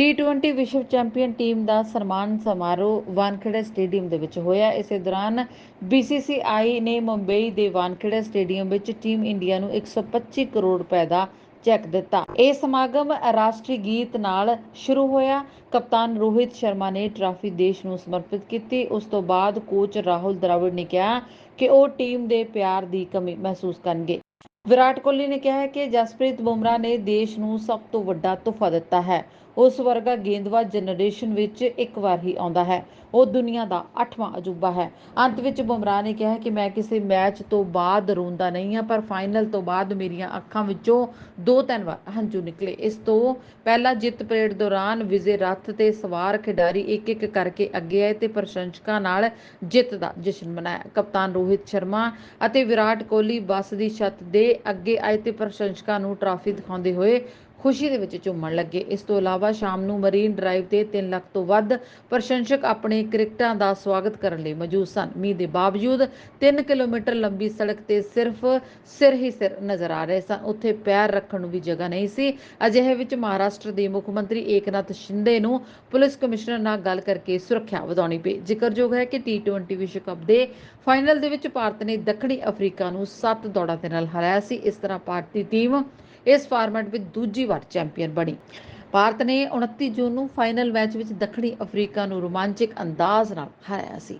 T20 ਵਿਸ਼ਵ champion team ਦਾ ਸਨਮਾਨ ਸਮਾਰੋਹ ਵਾਨਖੇੜੇ ਸਟੇਡੀਅਮ ਦੇ ਵਿੱਚ ਹੋਇਆ। ਇਸੇ ਦੌਰਾਨ BCCI ਨੇ ਮੁੰਬਈ ਦੇ ਵਾਨਖੇੜੇ ਸਟੇਡੀਅਮ ਵਿੱਚ ਟੀਮ ਇੰਡੀਆ ਨੂੰ 125 ਕਰੋੜ ਰੁਪਏ ਦਾ ਚੈੱਕ ਦਿੱਤਾ। ਇਹ ਸਮਾਗਮ ਰਾਸ਼ਟਰੀ ਗੀਤ ਨਾਲ ਸ਼ੁਰੂ ਹੋਇਆ। ਕਪਤਾਨ ਰੋਹਿਤ ਸ਼ਰਮਾ ਨੇ ਟਰਾਫੀ ਦੇਸ਼ ਨੂੰ ਸਮਰਪਿਤ ਕੀਤੀ। ਉਸ ਤੋਂ ਬਾਅਦ ਕੋਚ ਰਾਹੁਲ ਦਰਾਵਿੜ ਨੇ ਕਿਹਾ ਕਿ ਉਹ ਟੀਮ ਦੇ ਪਿਆਰ ਦੀ ਕਮੀ ਮਹਿਸੂਸ ਕਰਨਗੇ। ਵਿਰਾਟ ਕੋਹਲੀ ਨੇ ਕਿਹਾ ਕਿ ਜਸਪ੍ਰੀਤ ਬੁਮਰਾਹ ਨੇ ਦੇਸ਼ ਨੂੰ ਸਭ ਤੋਂ ਵੱਡਾ ਤੋਹਫਾ ਦਿੱਤਾ ਹੈ। ਉਸ ਵਰਗਾ ਗੇਂਦਬਾਜ਼ ਜਨਰੇਸ਼ਨ ਵਿੱਚ ਇੱਕ ਵਾਰ ਹੀ ਆਉਂਦਾ ਹੈ। ਉਹ ਦੁਨੀਆ ਦਾ 8ਵਾਂ ਅਜੂਬਾ ਹੈ। ਅੰਤ ਵਿੱਚ ਬੁਮਰਾਹ ਨੇ ਕਿਹਾ ਕਿ ਮੈਂ ਕਿਸੇ ਮੈਚ ਤੋਂ ਬਾਅਦ ਰੋਂਦਾ ਨਹੀਂ ਹਾਂ, ਪਰ ਫਾਈਨਲ ਤੋਂ ਬਾਅਦ ਮੇਰੀਆਂ ਅੱਖਾਂ ਵਿੱਚੋਂ ਦੋ ਤਿੰਨ ਵਾਰ ਹੰਝੂ ਨਿਕਲੇ। ਇਸ ਤੋਂ ਪਹਿਲਾਂ ਜਿੱਤ ਪਰੇਡ ਦੌਰਾਨ ਵਿਜੇ ਰੱਥ ਤੇ ਸਵਾਰ ਖਿਡਾਰੀ ਇੱਕ ਇੱਕ ਕਰਕੇ ਅੱਗੇ ਆਏ ਤੇ ਪ੍ਰਸ਼ੰਸਕਾਂ ਨਾਲ ਜਿੱਤ ਦਾ ਜਸ਼ਨ ਮਨਾਇਆ। ਕਪਤਾਨ ਰੋਹਿਤ ਸ਼ਰਮਾ ਅਤੇ ਵਿਰਾਟ ਕੋਹਲੀ ਬੱਸ ਦੀ ਛੱਤ ਦੇ ਅੱਗੇ ਆਏ ਤੇ ਪ੍ਰਸ਼ੰਸਕਾਂ ਨੂੰ ਟਰਾਫੀ ਦਿਖਾਉਂਦੇ ਹੋਏ ਖੁਸ਼ੀ ਦੇ ਵਿੱਚ ਝੂਮਣ ਲੱਗੇ। ਇਸ ਤੋਂ ਇਲਾਵਾ ਸ਼ਾਮ ਨੂੰ ਮਰੀਨ ਡਰਾਈਵ ਤੇ 3 ਲੱਖ ਤੋਂ ਵੱਧ ਪ੍ਰਸ਼ੰਸਕ ਆਪਣੇ ਕ੍ਰਿਕਟਾਂ ਦਾ ਸਵਾਗਤ ਕਰਨ ਲਈ ਮੌਜੂਦ ਸਨ। ਮੀਂਹ ਦੇ ਬਾਵਜੂਦ 3 ਕਿਲੋਮੀਟਰ ਲੰਬੀ ਸੜਕ ਤੇ ਸਿਰਫ ਸਿਰ ਹੀ ਸਿਰ ਨਜ਼ਰ ਆ ਰਹੇ ਸਨ। ਉੱਥੇ ਪੈਰ ਰੱਖਣ ਨੂੰ ਵੀ ਜਗ੍ਹਾ ਨਹੀਂ ਸੀ। ਅਜਿਹੇ ਵਿੱਚ ਮਹਾਰਾਸ਼ਟਰ ਦੇ ਮੁੱਖ ਮੰਤਰੀ ਏਕਨਾਥ ਸ਼ਿੰਦੇ ਨੂੰ ਪੁਲਿਸ ਕਮਿਸ਼ਨਰ ਨਾਲ ਗੱਲ ਕਰਕੇ ਸੁਰੱਖਿਆ ਵਧਾਉਣੀ ਪਈ। ਜ਼ਿਕਰਯੋਗ ਹੈ ਕਿ T20 ਵਿਸ਼ਵ ਕੱਪ ਦੇ ਫਾਈਨਲ ਦੇ ਵਿੱਚ ਭਾਰਤ ਨੇ ਦੱਖਣੀ ਅਫਰੀਕਾ ਨੂੰ 7 ਦੌੜਾਂ ਦੇ ਨਾਲ ਹਰਾਇਆ ਸੀ। ਇਸ ਤਰ੍ਹਾਂ ਭਾਰਤੀ ਟੀਮ ਇਸ ਫਾਰਮੈਟ ਵਿੱਚ ਦੂਜੀ ਵਾਰ ਚੈਂਪੀਅਨ ਬਣੀ। ਭਾਰਤ ਨੇ 29 ਜੂਨ ਨੂੰ ਫਾਈਨਲ ਮੈਚ ਵਿੱਚ ਦੱਖਣੀ ਅਫਰੀਕਾ ਨੂੰ ਰੋਮਾਂਚਕ ਅੰਦਾਜ਼ ਨਾਲ ਹਰਾਇਆ ਸੀ।